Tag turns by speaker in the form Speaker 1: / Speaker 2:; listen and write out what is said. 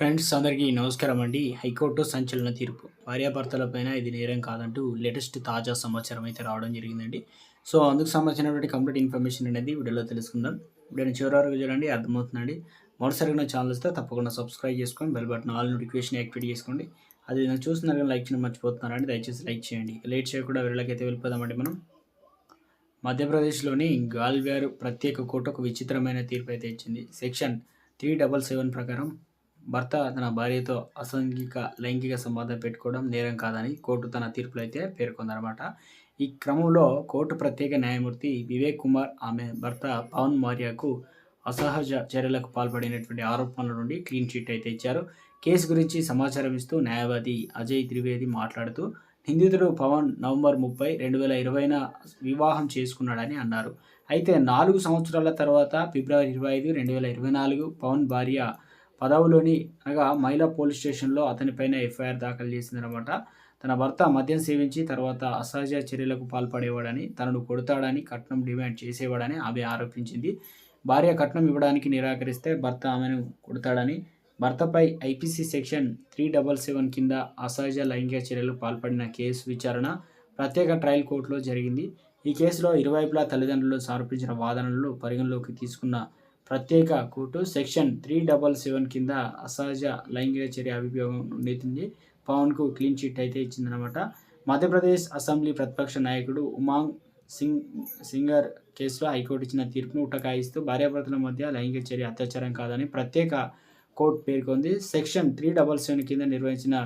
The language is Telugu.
Speaker 1: ఫ్రెండ్స్ అందరికీ నమస్కారం అండి. హైకోర్టు సంచలన తీర్పు. భార్యాభర్తలపైన ఇది నేరం కాదంటూ లేటెస్ట్ తాజా సమాచారం అయితే రావడం జరిగిందండి. సో అందుకు సంబంధించినటువంటి కంప్లీట్ ఇన్ఫర్మేషన్ అనేది వీడియోలో తెలుసుకుందాం. వీడియోని చివరి వరకు చూడండి అర్థమవుతుందండి. మొదటిసారిగా నా ఛానల్ వస్తే తప్పకుండా సబ్స్క్రైబ్ చేసుకొని bell button all notification activate చేసుకోండి. అది నేను చూస్తున్నారు లైక్ చేయడం మర్చిపోతున్నారండి. దయచేసి లైక్ చేయండి. లేట్ చేయకుండా వీళ్ళకైతే వెళ్ళిపోదామండి మనం. మధ్యప్రదేశ్లోని గాల్వేర్ ప్రత్యేక కోర్టు ఒక విచిత్రమైన తీర్పు అయితే ఇచ్చింది. సెక్షన్ త్రీ డబల్ సెవెన్ ప్రకారం భర్త తన భార్యతో అసాంఘిక లైంగిక సంబంధం పెట్టుకోవడం నేరం కాదని కోర్టు తన తీర్పులో అయితే పేర్కొందనమాట ఈ క్రమంలో కోర్టు ప్రత్యేక న్యాయమూర్తి వివేక్ కుమార్ ఆమె భర్త పవన్ మారియాకు అసహజ చర్యలకు పాల్పడినటువంటి ఆరోపణల నుండి క్లీన్ చిట్ అయితే ఇచ్చారు. కేసు గురించి సమాచారం ఇస్తూ న్యాయవాది అజయ్ త్రివేది మాట్లాడుతూ నిందితుడు పవన్ నవంబర్ ముప్పై రెండు వేల ఇరవైన వివాహం చేసుకున్నాడని అన్నారు. అయితే నాలుగు సంవత్సరాల తర్వాత ఫిబ్రవరి ఇరవై ఐదు రెండు వేల ఇరవై నాలుగు పవన్ భార్య పదవులోని అనగా మహిళా పోలీస్ స్టేషన్లో అతనిపైన ఎఫ్ఐఆర్ దాఖలు చేసిందనమాట. తన భర్త మద్యం సేవించి తర్వాత అసహజ చర్యలకు పాల్పడేవాడని తనను కొడతాడని కట్నం డిమాండ్ చేసేవాడని ఆమె ఆరోపించింది. భార్య కట్నం ఇవ్వడానికి నిరాకరిస్తే భర్త ఆమెను కొడతాడని భర్తపై IPC section three double seven కింద అసహజ లైంగిక చర్యలు పాల్పడిన కేసు విచారణ ప్రత్యేక ట్రయల్ కోర్టులో జరిగింది. ఈ కేసులో ఇరువైపులా తల్లిదండ్రులు సమర్పించిన వాదనలు పరిగణలోకి తీసుకున్న ప్రత్యేక court section three double seven కింద అసహజ లైంగిక చర్య అభియోగం నెత్తింది పవన్కు క్లీన్ చిట్ అయితే ఇచ్చిందనమాట మధ్యప్రదేశ్ అసెంబ్లీ ప్రతిపక్ష నాయకుడు ఉమాంగ్ సింగ్ సింగర్ కేసులో హైకోర్టు ఇచ్చిన తీర్పును ఉటకాయిస్తూ భార్యాభర్తల మధ్య లైంగిక చర్య అత్యాచారం కాదని ప్రత్యేక కోర్టు పేర్కొంది. సెక్షన్ త్రీ డబల్ సెవెన్ కింద నిర్వహించిన